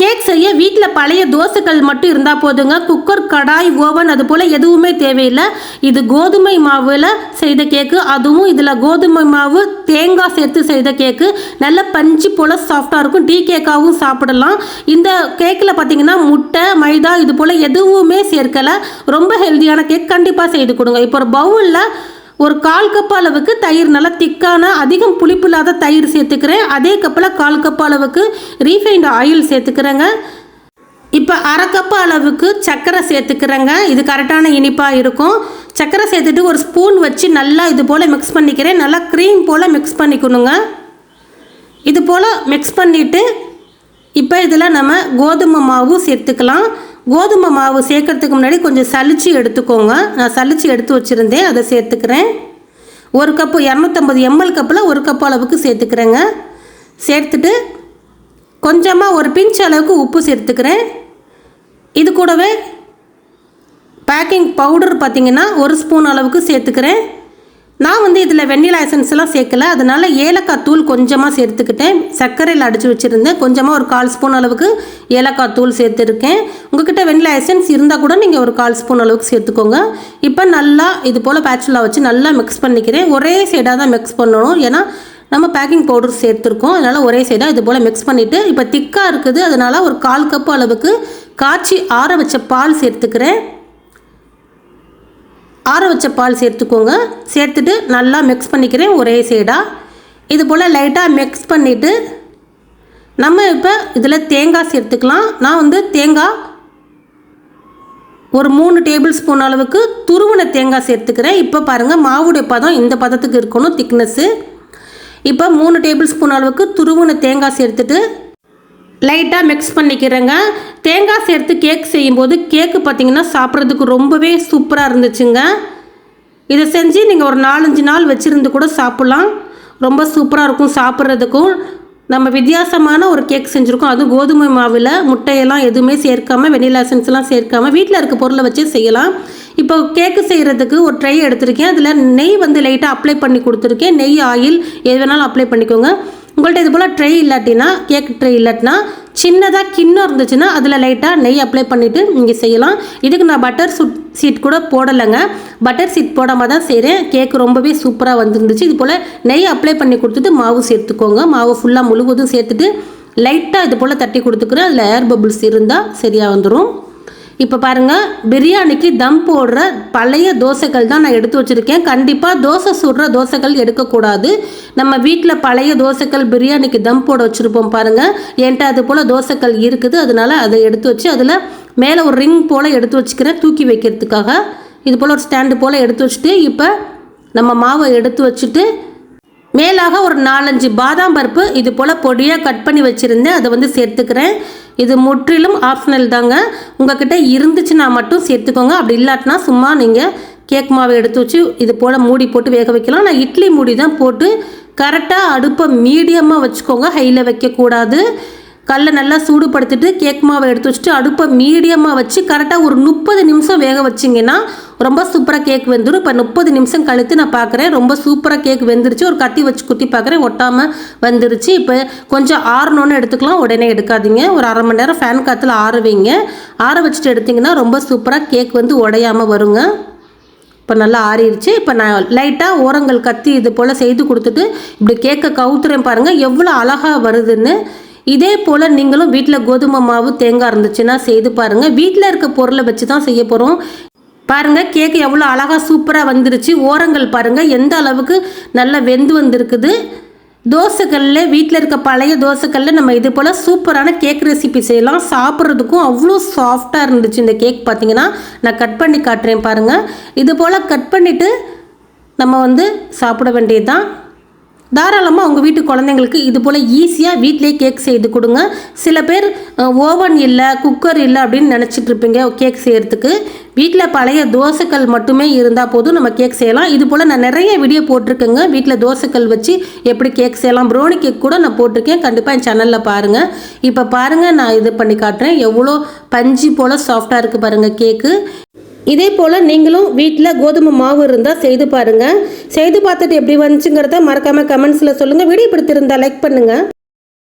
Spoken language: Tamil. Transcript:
கேக் செய்ய வீட்டில் பழைய தோசைகள் மட்டும் இருந்தால் போதுங்க. குக்கர் கடாய் ஓவன் அது போல் எதுவுமே தேவையில்லை. இது கோதுமை மாவில் செய்த கேக்கு. அதுவும் இதில் கோதுமை மாவு தேங்காய் சேர்த்து செய்த கேக்கு. நல்ல பஞ்சு போல் சாஃப்டாக இருக்கும். டீ கேக்காகவும் சாப்பிடலாம். இந்த கேக்கில் பார்த்தீங்கன்னா முட்டை மைதா இது போல் எதுவுமே சேர்க்கலை. ரொம்ப ஹெல்த்தியான கேக் கண்டிப்பாக செய்து கொடுங்க. இப்போ ஒரு பவுலில் ஒரு கால் கப் அளவுக்கு தயிர் நல்லா திக்கான அதிகம் புளிப்பு இல்லாத தயிர் சேர்த்துக்கிறேன். அதே கப்பில் கால் கப் அளவுக்கு ரீஃபைண்ட் ஆயில் சேர்த்துக்கிறேங்க. இப்போ அரை கப்பு அளவுக்கு சர்க்கரை சேர்த்துக்கிறேங்க. இது கரெக்டான இனிப்பாக இருக்கும். சர்க்கரை சேர்த்துட்டு ஒரு ஸ்பூன் வச்சு நல்லா இது போல் மிக்ஸ் பண்ணிக்கிறேன். நல்லா க்ரீம் போல் மிக்ஸ் பண்ணிக்கணுங்க. இது போல் மிக்ஸ் பண்ணிவிட்டு இப்போ இதில் நம்ம கோதுமை மாவு சேர்த்துக்கலாம். கோதுமை மாவு சேர்க்கறதுக்கு முன்னாடி கொஞ்சம் சளிச்சு எடுத்துக்கோங்க. நான் சளிச்சு எடுத்து வச்சுருந்தேன் அதை சேர்த்துக்கிறேன். ஒரு கப்பு இரநூத்தம்பது எம்எல் கப்பில் ஒரு கப் அளவுக்கு சேர்த்துக்கிறேங்க. சேர்த்துட்டு கொஞ்சமாக ஒரு பிஞ்ச் அளவுக்கு உப்பு சேர்த்துக்கிறேன். இது கூடவே பேக்கிங் பவுடர் பார்த்திங்கன்னா ஒரு ஸ்பூன் அளவுக்கு சேர்த்துக்கிறேன். நான் வந்து இதில் வெண்ணிலா எசன்ஸ்லாம் சேர்க்கல. அதனால் ஏலக்காய் தூள் கொஞ்சமாக சேர்த்துக்கிட்டேன். சர்க்கரையில் அடித்து வச்சுருந்தேன். கொஞ்சமாக ஒரு கால் ஸ்பூன் அளவுக்கு ஏலக்காய் தூள் சேர்த்துருக்கேன். உங்ககிட்ட வெண்ணிலா எசன்ஸ் இருந்தால் கூட நீங்கள் ஒரு கால் ஸ்பூன் அளவுக்கு சேர்த்துக்கோங்க. இப்போ நல்லா இது போல் பேச்சுலா வச்சு நல்லா மிக்ஸ் பண்ணிக்கிறேன். ஒரே சைடாக தான் மிக்ஸ் பண்ணணும். ஏன்னா நம்ம பேக்கிங் பவுடர் சேர்த்துருக்கோம். அதனால் ஒரே சைடாக இது போல் மிக்ஸ் பண்ணிவிட்டு இப்போ திக்காக இருக்குது. அதனால் ஒரு கால் கப் அளவுக்கு காய்ச்சி ஆற வச்ச பால் சேர்த்துக்கிறேன். ஆற வச்ச பால் சேர்த்துக்கோங்க. சேர்த்துட்டு நல்லா மிக்ஸ் பண்ணிக்கிறேன் ஒரே சைடாக இது போல் லைட்டாக மிக்ஸ் பண்ணிவிட்டு நம்ம இப்போ இதில் தேங்காய் சேர்த்துக்கலாம். நான் வந்து தேங்காய் ஒரு மூணு டேபிள் ஸ்பூன் அளவுக்கு துருவன தேங்காய் சேர்த்துக்கிறேன். இப்போ பாருங்கள் மாவுடைய பதம் இந்த பதத்துக்கு இருக்கணும் திக்னஸ்ஸு இப்போ மூணு டேபிள் ஸ்பூன் அளவுக்கு துருவன தேங்காய் சேர்த்துட்டு லைட்டாக மிக்ஸ் பண்ணிக்கிறேங்க. தேங்காய் சேர்த்து கேக் செய்யும்போது கேக்கு பார்த்திங்கன்னா சாப்பிட்றதுக்கு ரொம்பவே சூப்பராக இருந்துச்சுங்க. இதை செஞ்சு நீங்கள் ஒரு நாலஞ்சு நாள் வச்சுருந்து கூட சாப்பிட்லாம். ரொம்ப சூப்பராக இருக்கும் சாப்பிட்றதுக்கும். நம்ம வித்தியாசமான ஒரு கேக் செஞ்சுருக்கோம். அதுவும் கோதுமை மாவில் முட்டையெல்லாம் எதுவுமே சேர்க்காம வெனிலா எசன்ஸ்லாம் சேர்க்காம வீட்டில் இருக்க பொருளை வச்சே செய்யலாம். இப்போ கேக்கு செய்கிறதுக்கு ஒரு ட்ரை எடுத்திருக்கேன். அதில் நெய் வந்து லைட்டாக அப்ளை பண்ணி கொடுத்துருக்கேன். நெய் ஆயில் எது வேணாலும் அப்ளை பண்ணிக்கோங்க. உங்கள்கிட்ட இது போல் ட்ரை இல்லாட்டினா கேக் ட்ரை இல்லாட்டினா சின்னதாக கிண்ணம் இருந்துச்சுன்னா அதில் லைட்டாக நெய் அப்ளை பண்ணிவிட்டு நீங்கள் செய்யலாம். இதுக்கு நான் பட்டர் சுட் சீட் கூட போடலைங்க. பட்டர் சீட் போடாமல் தான் செய்கிறேன் கேக் ரொம்பவே சூப்பராக வந்துருந்துச்சு. இது போல் நெய் அப்ளை பண்ணி கொடுத்துட்டு மாவு சேர்த்துக்கோங்க. மாவு ஃபுல்லாக முழுவதும் சேர்த்துட்டு லைட்டாக இது போல் தட்டி கொடுத்துக்கிறேன். அதில் ஏர் பபுள்ஸ் இருந்தால் சரியாக வந்துடும் இப்போ பாருங்கள் பிரியாணிக்கு தம் போடுற பழைய தோசைகள் தான் நான் எடுத்து வச்சுருக்கேன். கண்டிப்பாக தோசை சுடுற தோசைகள் எடுக்கக்கூடாது. நம்ம வீட்டில் பழைய தோசைகள் பிரியாணிக்கு தம் போட வச்சுருப்போம் பாருங்கள் என்கிட்ட அது போல் தோசைகள் இருக்குது அதனால் அதை எடுத்து வச்சு அதில் மேலே ஒரு ரிங் போல் எடுத்து வச்சுக்கிறேன் தூக்கி வைக்கிறதுக்காக. இது போல் ஒரு ஸ்டாண்டு போல் எடுத்து வச்சுட்டு இப்போ நம்ம மாவை எடுத்து வச்சுட்டு மேலாக ஒரு நாலஞ்சு பாதாம் பருப்பு இது போல் பொடியாக கட் பண்ணி வச்சுருந்தேன். அதை வந்து சேர்த்துக்கிறேன். இது முற்றிலும் ஆப்ஷனல் தாங்க. உங்ககிட்ட இருந்துச்சுன்னா மட்டும் சேர்த்துக்கோங்க. அப்படி இல்லாட்டினா சும்மா நீங்கள் கேக் மாவை எடுத்து வச்சு இது போல் மூடி போட்டு வேக வைக்கலாம். நான் இட்லி மூடி தான் போட்டு கரெக்டாக அடுப்பை மீடியமாக வச்சுக்கோங்க. ஹையில் வைக்கக்கூடாது. கல்லை நல்லா சூடுபடுத்திட்டு கேக் மாவை எடுத்து வச்சுட்டு அடுப்பை மீடியமாக வச்சு கரெக்டாக ஒரு முப்பது நிமிஷம் வேக வச்சிங்கன்னா ரொம்ப சூப்பராக கேக் வெந்துடும் இப்போ முப்பது நிமிஷம் கழித்து நான் பார்க்குறேன் ரொம்ப சூப்பராக கேக் வெந்துருச்சு. ஒரு கத்தி வச்சு குத்தி பார்க்குறேன் ஒட்டாமல் வந்துருச்சு. இப்போ கொஞ்சம் ஆறணும்னு எடுத்துக்கலாம். உடனே எடுக்காதீங்க. ஒரு அரை மணி நேரம் ஃபேன் காற்றுல ஆற வைங்க. ஆற வச்சுட்டு எடுத்திங்கன்னா ரொம்ப சூப்பராக கேக் வந்து உடையாமல் வருங்க. இப்போ நல்லா ஆறிடுச்சு இப்போ நான் லைட்டாக ஓரங்கள் கத்தி இது போல் செய்து கொடுத்துட்டு இப்படி கேக்கை கவுத்துறேன் பாருங்கள் எவ்வளோ அழகாக வருதுன்னு. இதே போல் நீங்களும் வீட்டில் கோதுமை மாவு தேங்காய் இருந்துச்சுன்னா செய்து பாருங்கள் வீட்டில் இருக்க பொருளை வச்சு தான் செய்ய போகிறோம் பாருங்கள் கேக் எவ்வளோ அழகாக சூப்பராக வந்துருச்சு. ஓரங்கள் பாருங்கள் எந்த அளவுக்கு நல்லா வெந்து வந்திருக்குது. தோசைக்கல்ல வீட்டில் இருக்க பழைய தோசைக்கல்ல நம்ம இது போல் சூப்பரான கேக் ரெசிபி செய்யலாம். சாப்பிட்றதுக்கும் அவ்வளோ சாஃப்டாக இருந்துச்சு இந்த கேக் பார்த்தீங்கன்னா நான் கட் பண்ணி காட்டுறேன் பாருங்கள் இது போல் கட் பண்ணிவிட்டு நம்ம வந்து சாப்பிட வேண்டியது தான் தாராளமாக உங்கள் வீட்டு குழந்தைங்களுக்கு இது போல் ஈஸியாக வீட்டிலே கேக் செய்து கொடுங்க. சில பேர் ஓவன் இல்லை குக்கர் இல்லை அப்படின்னு நினச்சிட்டு இருப்பீங்க கேக் செய்கிறதுக்கு வீட்டில் பழைய தோசைக்கல் மட்டுமே இருந்தால் போதும் நம்ம கேக் செய்யலாம். இது போல் நான் நிறைய வீடியோ போட்டிருக்கேங்க. வீட்டில் தோசைக்கல் வச்சு எப்படி கேக் செய்யலாம். ப்ரௌனி கேக் கூட நான் போட்டிருக்கேன். கண்டிப்பாக என் சேனலில் பாருங்கள் இப்போ பாருங்கள் நான் இது பண்ணி காட்டுறேன். எவ்வளோ பஞ்சு போல் சாஃப்டாக இருக்குது பாருங்கள் கேக்கு இதே போல் நீங்களும் வீட்டில் கோதுமை மாவு இருந்தால் செய்து பாருங்கள் செய்து பார்த்துட்டு எப்படி வந்துச்சுங்கிறத மறக்காமல் கமெண்ட்ஸில் சொல்லுங்கள் வீடியோ பிடித்திருந்தால் லைக் பண்ணுங்கள்